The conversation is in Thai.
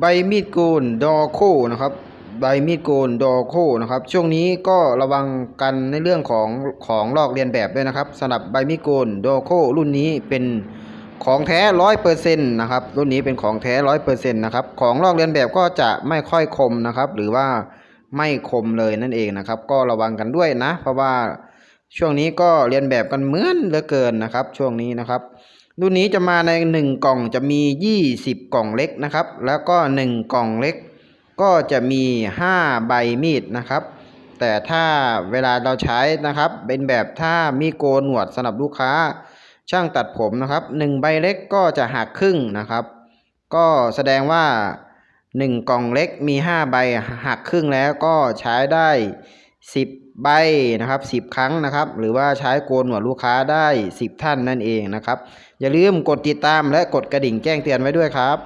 ใบมีดโกนดอโคนะครับ ใบมีดโกนดอโคนะครับ ช่วงนี้ก็ระวังกันในเรื่องของของลอกเลียนแบบด้วยนะครับสำหรับใบมีดโกนดอโครุ่นนี้เป็นของแท้ร้อยเปอร์เซ็นต์นะครับรุ่นนี้เป็นของแท้ร้อยเปอร์เซ็นต์นะครับของลอกเลียนแบบก็จะไม่ค่อยคมนะครับ หรือว่าไม่คมเลยนั่นเองนะครับ ก็ระวังกันด้วยนะ เพราะว่าช่วงนี้ก็เรียนแบบกันเหมือนเหลือเกินนะครับ ช่วงนี้นะครับ รุ่นนี้จะมาใน 1 กล่องจะมี 20 กล่องเล็กนะครับ แล้วก็ 1 กล่องเล็ก ก็จะมี 5 ใบมีดนะครับ แต่ถ้าเวลาเราใช้นะครับ เป็นแบบถ้ามีโกนหนวดสำหรับลูกค้า ช่างตัดผมนะครับ 1 ใบเล็กก็จะหักครึ่งนะครับ ก็แสดงว่า 1 กล่องเล็กมี 5 ใบหักครึ่งแล้วก็ใช้ได้ 10 ใบนะครับ 10 ครั้งนะครับ หรือว่าใช้โกนหนวดลูกค้าได้ 10 ท่านนั่นเองนะครับ อย่าลืมกดติดตามและกดกระดิ่งแจ้งเตือนไว้ด้วยครับ